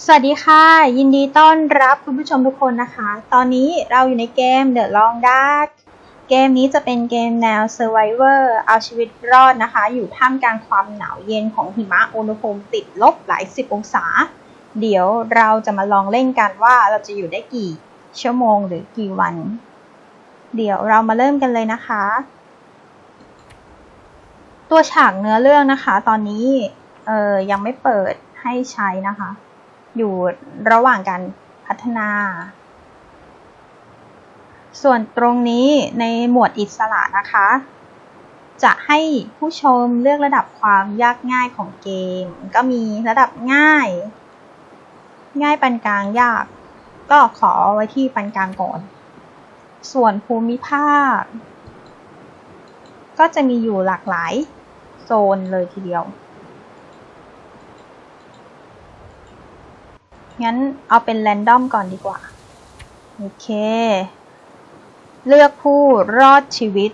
สวัสดีค่ะ ยินดีต้อนรับคุณผู้ชมทุกคนนะคะ ตอนนี้เราอยู่ในเกม The Long Dark เกมนี้จะเป็นเกมแนว Survivor เอาชีวิตรอดนะคะ อยู่ท่ามกลางความหนาวเย็นของหิมะอุณหภูมิติดลบหลายสิบองศา เดี๋ยวเราจะมาลองเล่นกันว่าเราจะอยู่ได้กี่ชั่วโมงหรือกี่วัน เดี๋ยวเรามาเริ่มกันเลยนะคะ ตัวฉากเนื้อเรื่องนะคะ ตอนนี้เออยังไม่เปิดให้ใช้นะคะ อยู่ระหว่างการพัฒนา ส่วนตรงนี้ในหมวดอิสระนะคะ จะให้ผู้ชมเลือกระดับความยากง่ายของเกม ก็มีระดับง่าย ง่ายปานกลางยาก ก็ขอไว้ที่ปานกลางก่อน ส่วนภูมิภาค ก็จะมีอยู่หลากหลายโซนเลยทีเดียว งั้นเอาเป็นแรนดอมก่อนดีกว่า โอเค เลือกผู้รอดชีวิต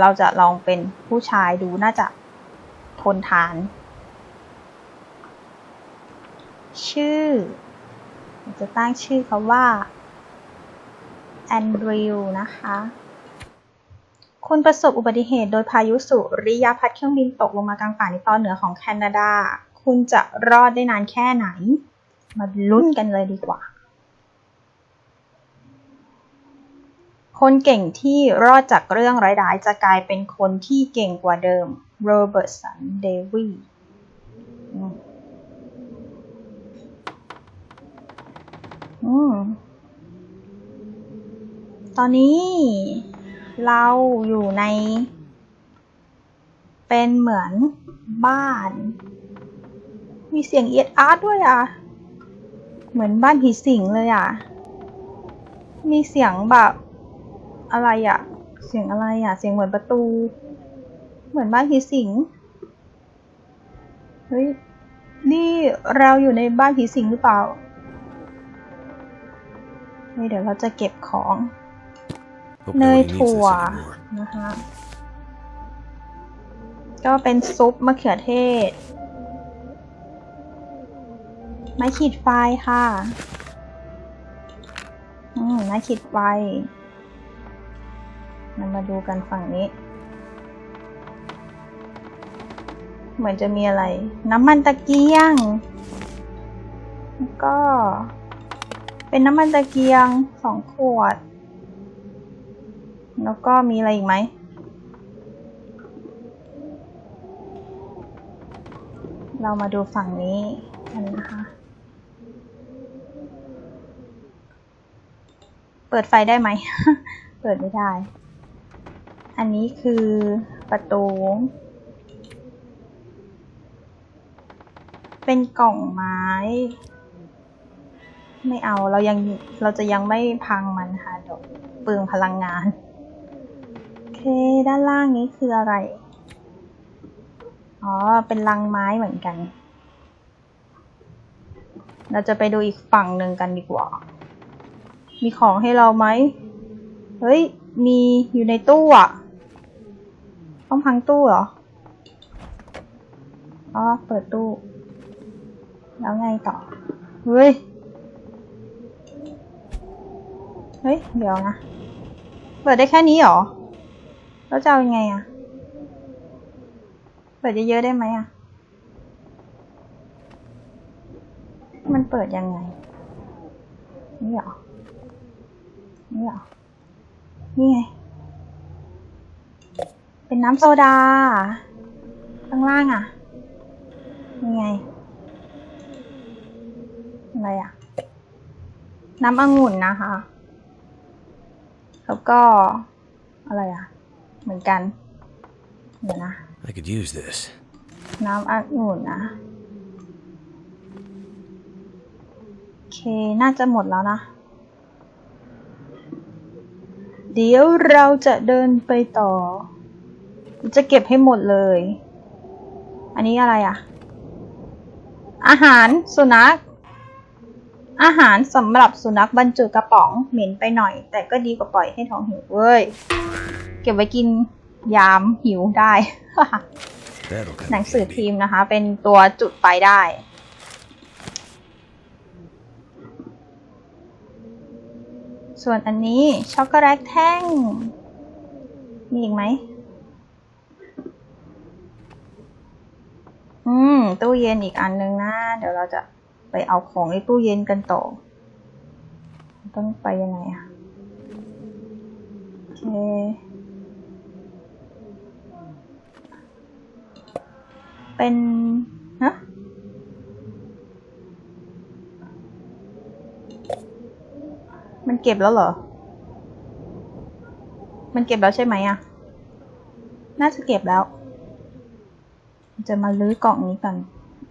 เราจะลองเป็นผู้ชายดูน่าจะทนทาน ชื่อ จะตั้งชื่อเขาว่าแอนดริวนะคะคุณประสบอุบัติเหตุโดยพายุสุริยพัดเครื่องบินตกลงมากลางป่าในตอนเหนือของแคนาดา คุณจะรอดได้นานแค่ไหน มาลุ้นกันเลยดีกว่า คนเก่งที่รอดจากเรื่องร้ายๆ จะกลายเป็นคนที่เก่งกว่าเดิมโรเบิร์ตสันเดวีอืมตอนนี้เราอยู่ใน เป็นเหมือนบ้าน มีเสียงเอียดอาร์ตด้วยอะ เหมือนบ้านผีสิงเลยอะ มีเสียงแบบอะไรอะ เสียงอะไรอะ เสียงเหมือนประตู เหมือนบ้านผีสิง เฮ้ย นี่เราอยู่ในบ้านผีสิงหรือเปล่าเฮ้ยเดี๋ยวเราจะเก็บของ Hope เนย nobody needs ถั่ว this anymore. นะคะ ก็เป็นซุปมะเขือเทศ ไม้ขีดไฟค่ะอืมไม้ขีดไฟเรามาดูกันฝั่งนี้ เหมือนจะมีอะไร น้ำมันตะเกียง ก็ เป็นน้ำมันตะเกียงสองขวด แล้วก็มีอะไรอีกไหมเรามาดูฝั่งนี้กันนะคะ เปิดไฟได้ไหม เปิดไม่ได้ อันนี้คือประตู เป็นกล่องไม้ ไม่เอาเรายังเราจะยังไม่พังมันค่ะเดี๋ยวเปลืองพลังงาน โอเค ด้านล่างนี้คืออะไร อ๋อ เป็นลังไม้เหมือนกัน เราจะไปดูอีกฝั่งหนึ่งกันดีกว่า มีของให้เราไหม เฮ้ย มีอยู่ในตู้อะต้องพังตู้เหรอ อ๋อ เปิดตู้ แล้วไงต่อ เฮ้ย เฮ้ย เดี๋ยวนะ เปิดได้แค่นี้เหรอ แล้วจะเอายังไงอะเปิดเยอะๆได้ไหมอะมันเปิดยังไง นี่เหรอ นี่เหรอ นี่ไง เป็นน้ำโซดา ข้างล่างอะนี่ไง อะไรอะน้ำองุ่นนะคะ แล้วก็ อะไรอะเหมือนกัน เดี๋ยวนะ I could use this. น้ำองุ่นนะโอเค น่าจะหมดแล้วนะ เดี๋ยวเราจะเดินไปต่อ จะเก็บให้หมดเลย อันนี้อะไรอะอาหารสุนัข อาหารสำหรับสุนัขบรรจุกระป๋องเหม็นไปหน่อย แต่ก็ดีกว่าปล่อยให้ท้องหิวเว้ย เก็บไว้กินยามหิวได้ หนังสือพิมพ์นะคะ เป็นตัวจุดไฟได้ ส่วนอันนี้ช็อกโกแลตแท่ง มีอีกไหม อืม ตู้เย็นอีกอันนึงนะ เดี๋ยวเราจะไปเอาของในตู้เย็นกันต่อ ต้องไปยังไงอะโอเคเป็นฮะ มันเก็บแล้วเหรอ มันเก็บแล้วใช่ไหมอะน่าจะเก็บแล้ว จะมาลื้อกล่องนี้กัน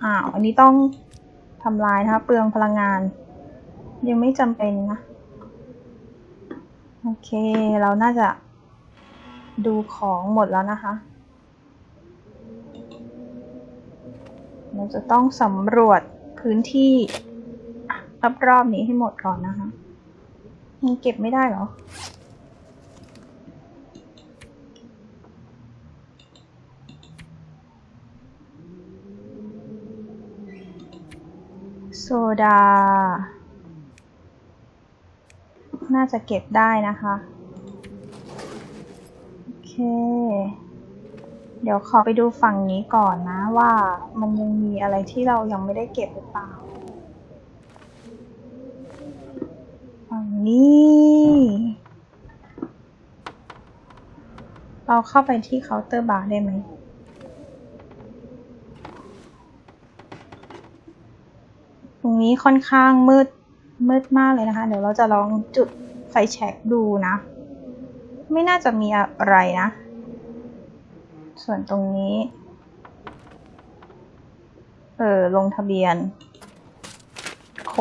อ้าว อันนี้ต้องทำลายนะคะ เปลืองพลังงาน ยังไม่จำเป็นนะ โอเค เราน่าจะดูของหมดแล้วนะคะ เราจะต้องสำรวจพื้นที่รอบๆนี้ให้หมดก่อนนะคะ มันเก็บไม่ได้เหรอ โซดา น่าจะเก็บได้นะคะ โอเค เดี๋ยวขอไปดูฝั่งนี้ก่อนนะว่ามันยังมีอะไรที่เรายังไม่ได้เก็บหรือเปล่า ฝั่ง นี้ เราเข้าไปที่เคาน์เตอร์บาร์ได้ไหม ตรงนี้ค่อนข้างมืด มืดมากเลยนะคะ เดี๋ยวเราจะลองจุดไฟแช็กดูนะ ไม่น่าจะมีอะไรนะ ส่วนตรงนี้ เออลงทะเบียน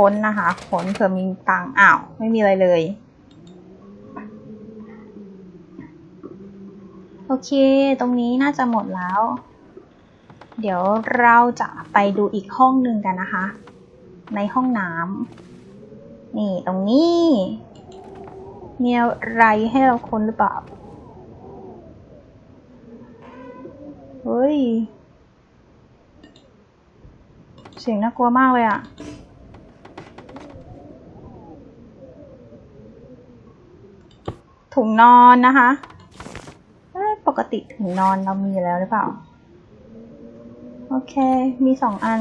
ค้นนะคะ ค้นเผื่อมีตังอ้าว ไม่มีอะไรเลย โอเค ตรงนี้น่าจะหมดแล้ว เดี๋ยวเราจะไปดูอีกห้องหนึ่งกันนะคะ ในห้องน้ำนี่ตรงนี้มีอะไรให้เราค้นหรือเปล่า เฮ้ย เสียงน่ากลัวมากเลยอะ ถุงนอนนะคะ ปกติถุงนอนเรามีอยู่แล้วหรือเปล่า โอเค มีสองอัน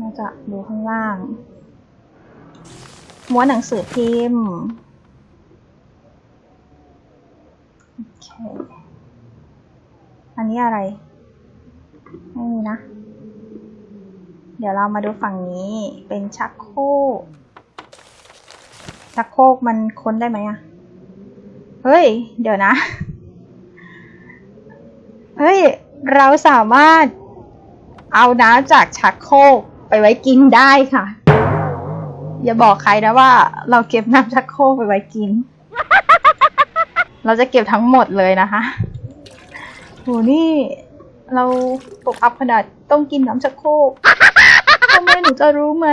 น่าจะดูข้างล่าง ม้วนหนังสือพิมพ์ โอเค อันนี้อะไร ไม่มีนะ เดี๋ยวเรามาดูฝั่งนี้ เป็นชักโครกชักโครกมันค้นได้ไหมอะ เฮ้ย เดี๋ยวนะ เฮ้ย เราสามารถเอาน้ำจากชักโครกไปไว้กินได้ค่ะ อย่าบอกใครนะว่า เราเก็บน้ำชักโครกไปไว้กิน เราจะเก็บทั้งหมดเลยนะคะโหนี่เราตกอับขนาดต้องกินน้ำชักโครกทำไมหนูจะรู้ไหม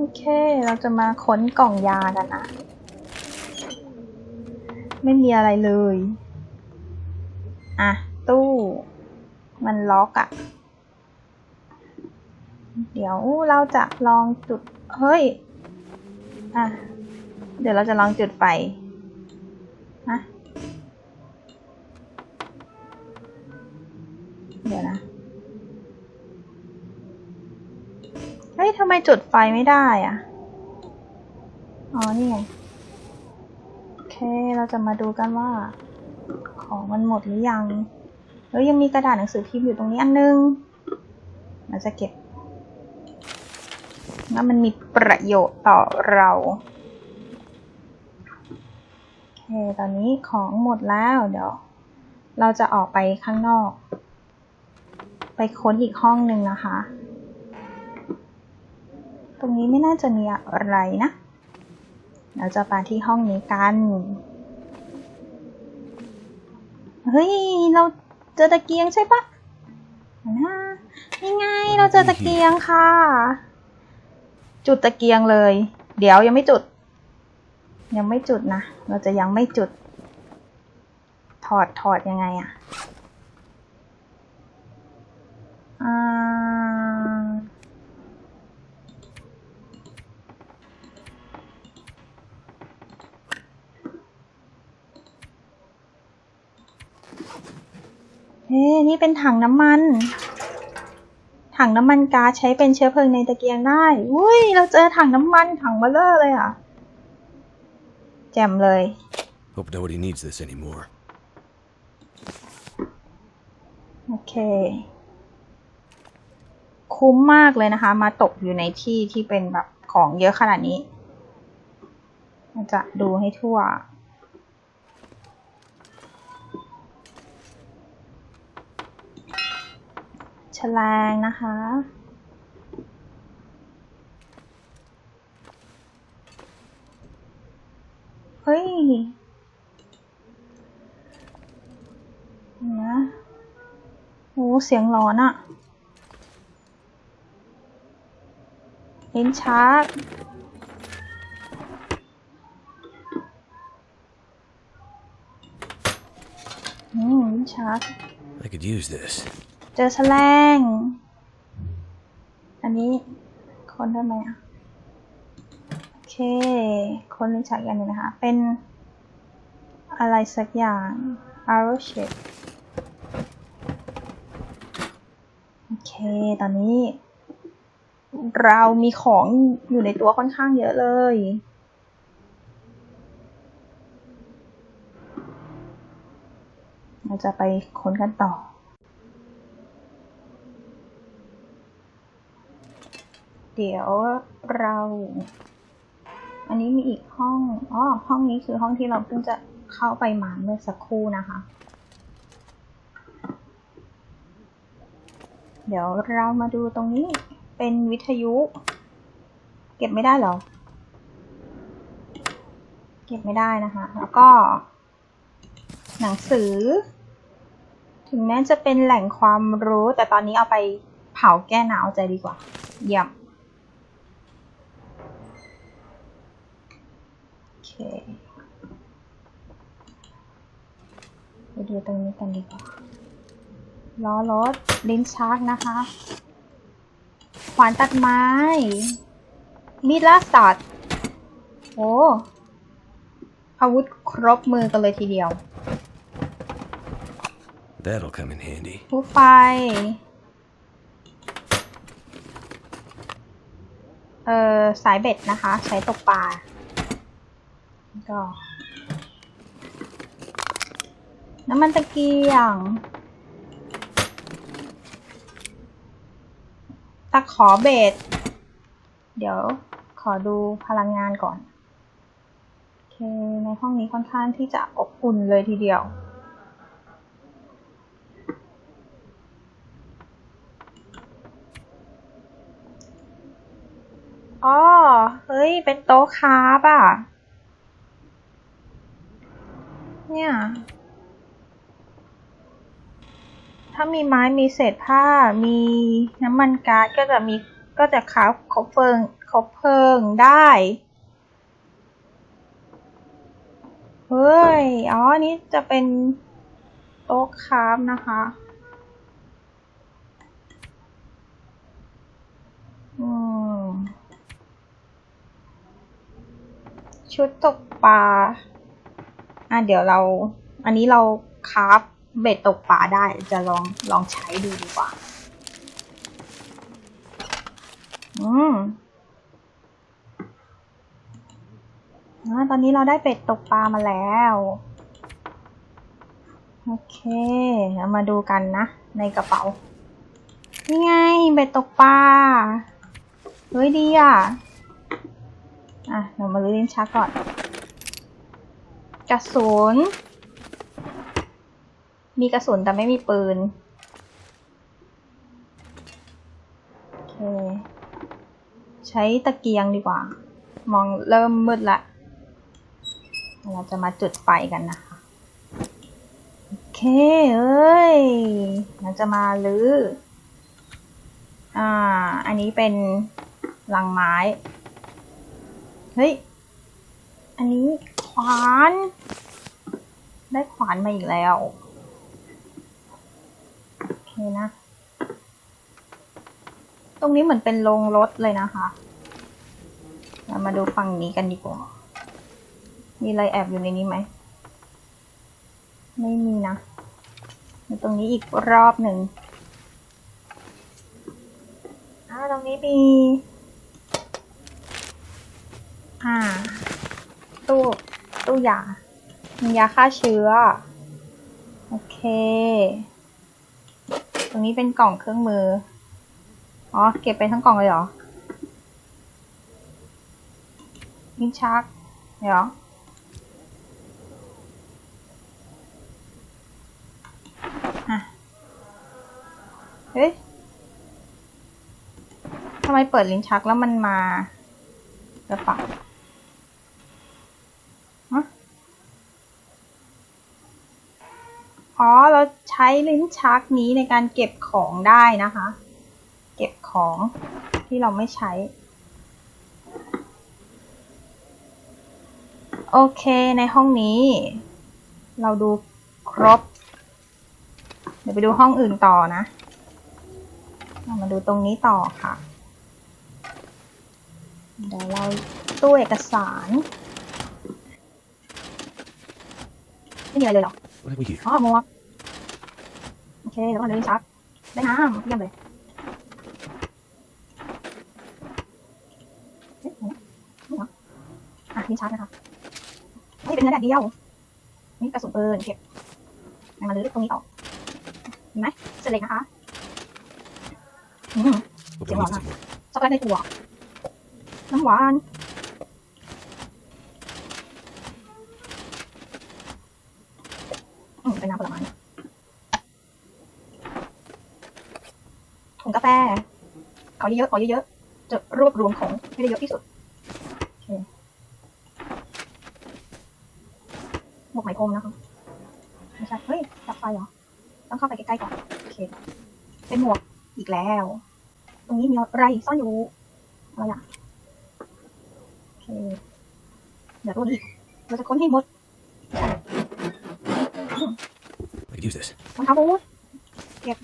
โอเค เราจะมาค้นกล่องยากันนะ ไม่มีอะไรเลย อะ ตู้ มันล็อกอะ่ะ เดี๋ยวเราจะลองจุด เฮ้ย อะ เดี๋ยวเราจะลองจุดไฟฮะเดี๋ยวนะ เฮ้ย ทำไมจุดไฟไม่ได้อะอ๋อ นี่ไง โอเค เราจะมาดูกันว่า ของมันหมดหรือยัง แล้วยังมีกระดาษหนังสือพิมพ์อยู่ตรงนี้อันนึงเราจะเก็บว่ามันมีประโยชน์ต่อเราโอเค ตอนนี้ของหมดแล้ว เดี๋ยว เราจะออกไปข้างนอก ไปค้นอีกห้องหนึ่งนะคะ ตรงนี้ไม่น่าจะมีอะไรนะ เราจะไปที่ห้องนี้กัน เฮ้ย เราเจอตะเกียงใช่ปะนะนี่ไง เราเจอตะเกียงค่ะ จุดตะเกียงเลย เดี๋ยวยังไม่จุด ยังไม่จุดนะ เราจะยังไม่จุด ถอดถอดยังไงอะอ่า เฮ้นี่เป็นถังน้ำมัน ถังน้ำมันก๊าซใช้เป็นเชื้อเพลิงในตะเกียงได้ อุ้ย เราเจอถังน้ำมันถังเบลเลอร์เลยอะ แจ่มเลย Hope nobody needs this anymore. โอเค คุ้มมากเลยนะคะ มาตกอยู่ในที่ที่เป็นแบบของเยอะขนาดนี้เราจะดูให้ทั่ว แฉลงนะคะ เฮ้ยนะโอ้เสียงร้อนอะลิ้นชักอืมลิ้นชัก I could use this. เจอแฉลง อันนี้คนได้ไหมอะ โอเค คนลิ้นชักอย่างหนึงนะคะ เป็นอะไรสักอย่าง arrow shape โอเค ตอนนี้ เรามีของอยู่ในตัวค่อนข้างเยอะเลยเราจะไปค้นกันต่อ เดี๋ยวเรา อันนี้มีอีกห้องอ๋อห้องนี้คือห้องที่เราเพิ่งจะเข้าไปมาเมื่อสักครู่นะคะ เดี๋ยวเรามาดูตรงนี้เป็นวิทยุ เก็บไม่ได้เหรอ เก็บไม่ได้นะคะ แล้วก็ หนังสือ ถึงแม้จะเป็นแหล่งความรู้แต่ตอนนี้เอาไปเผาแก้หนาวใจดีกว่าเยี่ยม โอเค ไปดูตรงนี้กันดีกว่าล้อรถลิ้นชักนะคะ ขวานตัดไม้ มีดล่าสัตว์โอ้อาวุธครบมือกันเลยทีเดียว That'll come in handy. ผู้ไฟ เอ่อ สายเบ็ดนะคะ ใช้ตกปลาแล้ว ก็น้ำมันตะเกียง ตะขอเบ็ดเดี๋ยวขอดูพลังงานก่อน โอเค ในห้องนี้ค่อนข้างที่จะอบอุ่นเลยทีเดียว อ๋อ เฮ้ย เป็นโต๊ะคาราฟอะ เนี่ย ถ้ามีไม้มีเศษผ้า มีน้ำมันก๊าซก็จะมีก็จะคราฟคบเพลิงคบเพลิงได้ เฮ้ย อ๋อ นี้จะเป็นโต๊ะคราฟนะคะอืมชุดตกปลา อะเดี๋ยวเรา อันนี้เราคราฟเบ็ดตกปลาได้ จะลองลองใช้ดูดีกว่า อืมอ่าตอนนี้เราได้เบ็ดตกปลามาแล้ว โอเคเรามาดูกันนะ ในกระเป๋า นี่ไงเบ็ดตกปลา เฮ้ยดีอะ อะ เรามาลื้อลิ้นชักก่อน กระสุน มีกระสุนแต่ไม่มีปืน โอเค ใช้ตะเกียงดีกว่า มองเริ่มมืดละ เราจะมาจุดไฟกันนะคะ โอเค เอ้ย เราจะมาลื้อ อ่า อันนี้เป็นลังไม้ เฮ้ย อันนี้าน ได้ขวานมาอีกแล้ว โอเคนะ ตรงนี้เหมือนเป็นโรงรถเลยนะคะ เรามาดูฝั่งนี้กันดีกว่า มีอะไรแอบอยู่ในนี้ไหม ไม่มีนะตรงนี้อีกรอบหนึ่งอ่าตรงนี้มีอ่าตู้ ตู้ยา มียาฆ่าเชื้อ โอเค ตรงนี้เป็นกล่องเครื่องมือ อ๋อ เก็บไปทั้งกล่องเลยเหรอลิ้นชัก เดี๋ยวอะเฮ้ยทำไมเปิดลิ้นชักแล้วมันมากระเป๋าฮะอ๋อ เราใช้ลิ้นชักนี้ในการเก็บของได้นะคะ เก็บของที่เราไม่ใช้ โอเคในห้องนี้ เราดูครบ เดี๋ยวไปดูห้องอื่นต่อนะเรามาดูตรงนี้ต่อค่ะ เดี๋ยวเราตู้เอกสารไม่มีอะไรเลยเหรอ What have we here? อ๋อหมวกโอเค แล้วก็เลยนชักได้น้ำเยี่ยมเลยเอ๊ะไหนนะนี่เหรออะลิ้นชักนะคะไม่เป็นเนื้อแดดเดียว นี่กระสุนปืนเก็บมาลื้อตรงนี้ต่อเห็นไหมเสร็จเลยนะคะอืม Hope Come it needs on, some more. ช็อกโกแลตในถั่วน้ำหวานอืมเป็นน้ำผลไม้ถุงกาแฟ ขอ เยอะๆขอเยอะๆจะรวบรวมของให้ได้เยอะที่สุดโอเคหมวกไหมพรมนะคะไม่ใช่เฮ้ยจับไฟเหรอต้องเข้าไปใกล้ๆก่อนโอเคเป็นหมวกอีกแล้ว ตรงนี้มีอะไรซ่อนอยู่อะไรอะโอเคเดี๋ยวตัวนี้เราจะค้นให้หมด I could use this. รองเท้าบูทเก็บ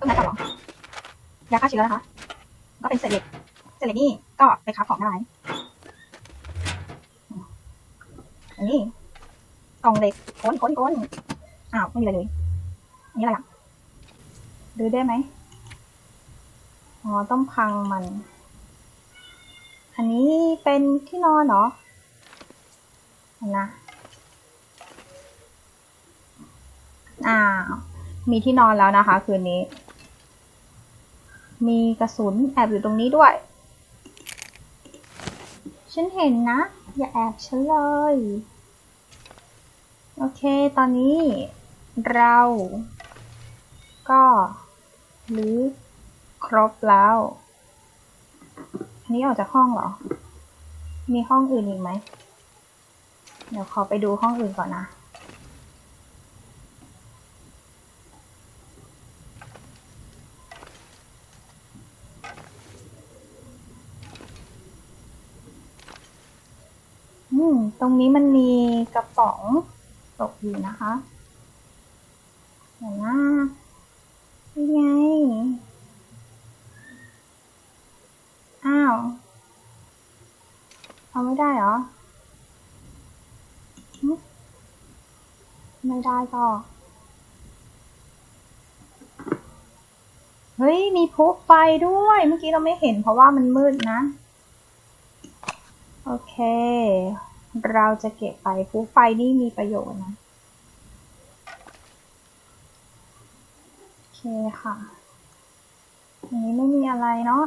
ตรงไหนต่อหรอ ยาฆ่าเชื้อนะคะ ก็เป็นเศษเหล็กเศษเหล็กนี่ก็ไปค้าของได้อันนี้กล่องเหล็กค้นค้นค้นอ้าวไม่มีอะไรเลยอันนี้อะไรอะดูได้ไหมอ๋อต้องพังมัน อันนี้เป็นที่นอนเหรอนะอ้าวมีที่นอนแล้วนะคะ คืนนี้ มีกระสุนแอบอยู่ตรงนี้ด้วย ฉันเห็นนะ อย่าแอบฉันเลย โอเค ตอนนี้เรา ก็รื้อครบแล้ว อันนี้ออกจากห้องเหรอ มีห้องอื่นอีกไหม เดี๋ยวขอไปดูห้องอื่นก่อนนะ อืม ต รงนี้มันมีกระป๋องตกอยู่นะคะเดี๋ยวนะนี่ไง อ้าว เอาไม่ได้เหรอ ไม่ได้ก็ เฮ้ย มีพลุไฟด้วย เมื่อกี้เราไม่เห็นเพราะว่ามันมืดนะ โอเค เราจะเก็บไปพลุไฟนี่มีประโยชน์นะ โอเคค่ะอันนี้ไม่มีอะไรเนาะ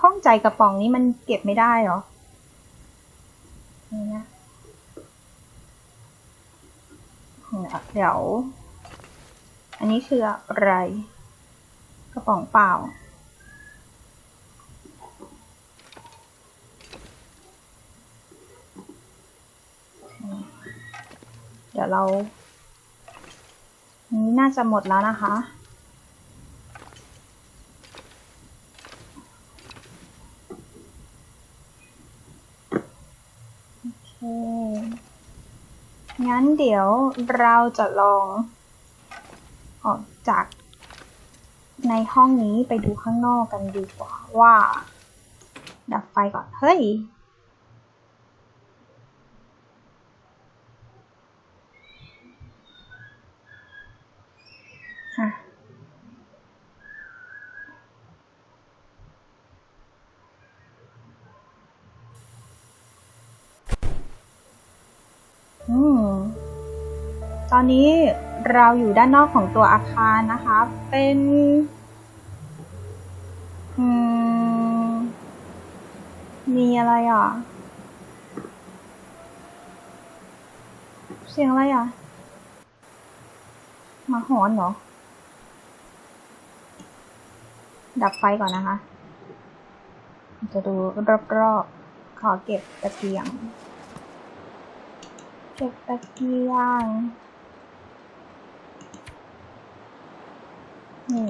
ข้องใจกระป๋องนี้มันเก็บไม่ได้เหรอนี่นะเดี๋ยว อันนี้คืออะไร กระป๋องเปล่า เดี๋ยวเรานนี้น่าจะหมดแล้วนะคะ โอเค งั้นเดี๋ยวเราจะลองออกจากในห้องนี้ไปดูข้างนอกกันดีกว่าว่า ดับไฟก่อน เฮ้ย ตอนนี้เราอยู่ด้านนอกของตัวอาคารนะคะ เป็นมีอะไรอะ เสียงอะไรอะมาหอนเหรอ ดับไฟก่อนนะคะ จะดูรอบๆ ขอเก็บตะเกียง เก็บตะเกียง นี่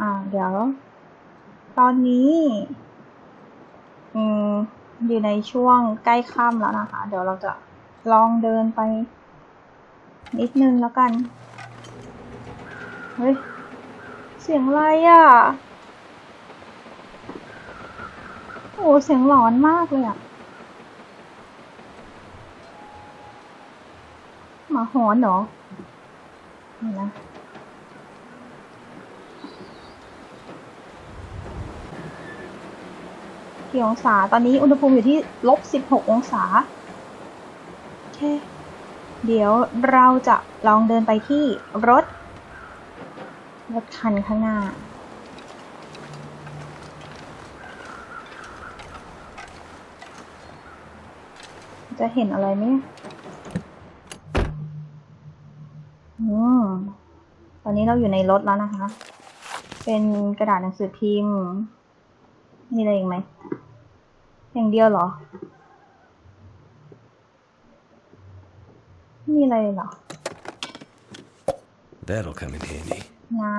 อ่า เดี๋ยว ตอนนี้ อืม อยู่ในช่วงใกล้ค่ำแล้วนะคะ เดี๋ยวเราจะลองเดินไป นิดนึงแล้วกัน เฮ้ย เสียงอะไรอะ โอ้เสียงหลอนมากเลยอะหมาหอนเหรอนี่นะกี่องศา ตอนนี้อุณหภูมิอยู่ที่ลบสิบหกองศาโอเคเดี๋ยวเราจะลองเดินไปที่รถรถคันข้างหน้า จะเห็นอะไรไหมอืมตอนนี้เราอยู่ในรถแล้วนะคะ เป็นกระดาษหนังสือพิมพ์ มีอะไรอีกไหม อย่างเดียวเหรอ มีอะไรเหรอ That'll come in handy. น้ำ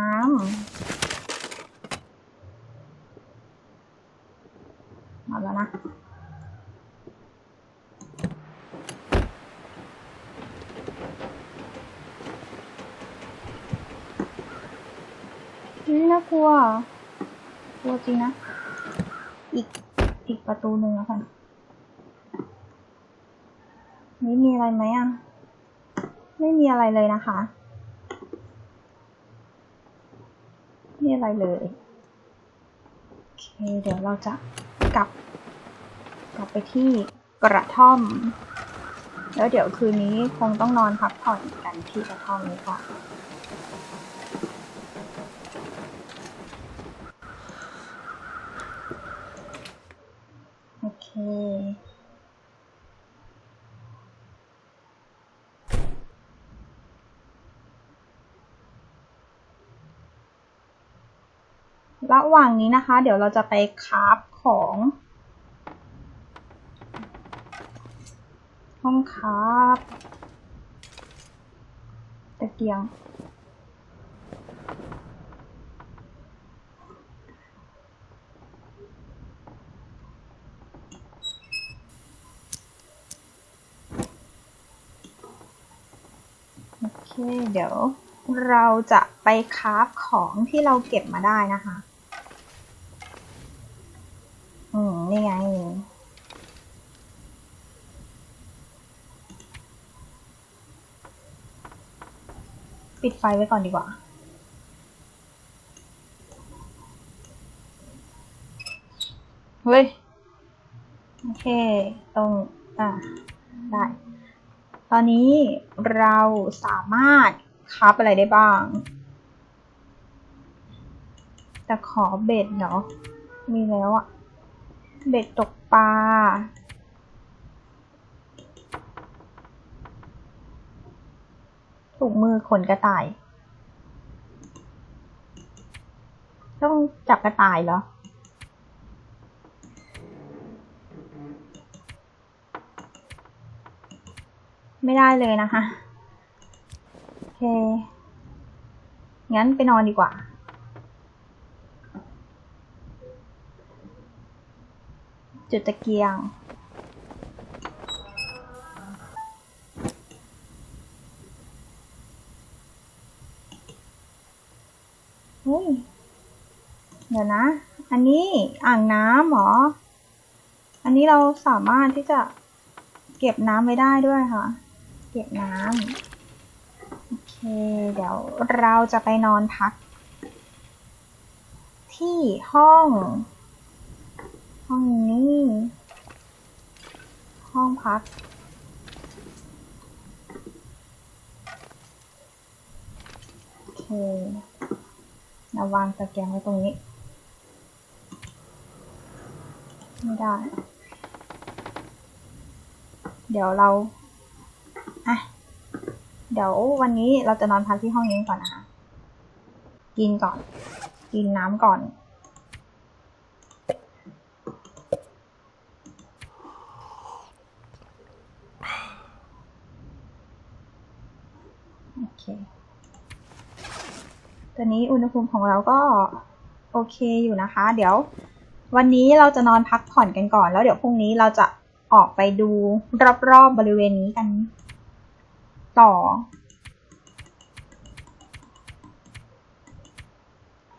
มาแล้วนะ นี่น่ากลัวกลัวจริงนะ อีก อีกประตูหนึ่งแล้วกันนี่มีอะไรไหมอะ ไม่มีอะไรเลยนะคะไม่มีอะไรเลยโอเค เดี๋ยวเราจะกลับ กลับไปที่กระท่อม แล้วเดี๋ยวคืนนี้คงต้องนอนพักผ่อนกันที่กระท่อมนี้ก่อน โอเค ระหว่างนี้นะคะ เดี๋ยวเราจะไปคราฟของ ห้องคราฟตะเกียง เคเดี๋ยวเราจะไปคราฟของที่เราเก็บมาได้นะคะ อืม นี่ไง ปิดไฟไว้ก่อนดีกว่า เฮ้ย โอเค ตรง อะ ได้ ตอนนี้เราสามารถคับอะไรได้บ้าง แต่ขอเบ็ดเนาะมีแล้วอะเบ็ดตกปลาถุงมือขนกระต่าย ต้องจับกระต่ายเหรอ ไม่ได้เลยนะคะ โอเค งั้นไปนอนดีกว่า จุดตะเกียง เฮ้ย เดี๋ยวนะ อันนี้อ่างน้ำเหรอ อันนี้เราสามารถที่จะเก็บน้ำไว้ได้ด้วยค่ะ เก็บน้ำโอเค เดี๋ยวเราจะไปนอนพัก ที่ห้อง ห้องนี้ ห้องพักโอเคเราวางตะแกรงไว้ตรงนี้ ไม่ได้ เดี๋ยวเรา อะเดี๋ยววันนี้เราจะนอนพักที่ห้องนี้ก่อนนะคะ กินก่อน กินน้ำก่อน โอเค ตอนนี้อุณหภูมิของเราก็โอเคอยู่นะคะ เดี๋ยววันนี้เราจะนอนพักผ่อนกันก่อน แล้วเดี๋ยวพรุ่งนี้เราจะออกไปดูรอบๆบริเวณนี้กัน ต่อ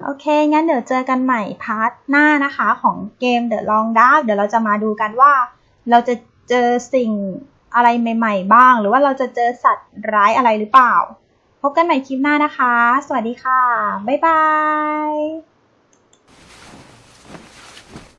โอเค งั้นเดี๋ยวเจอกันใหม่พาร์ทหน้านะคะของเกม The Long Dark เดี๋ยวเราจะมาดูกันว่า เราจะเจอสิ่งอะไรใหม่ ๆ บ้าง หรือว่าเราจะเจอสัตว์ร้ายอะไรหรือเปล่า พบกันใหม่คลิปหน้านะคะ สวัสดีค่ะ บ๊ายบาย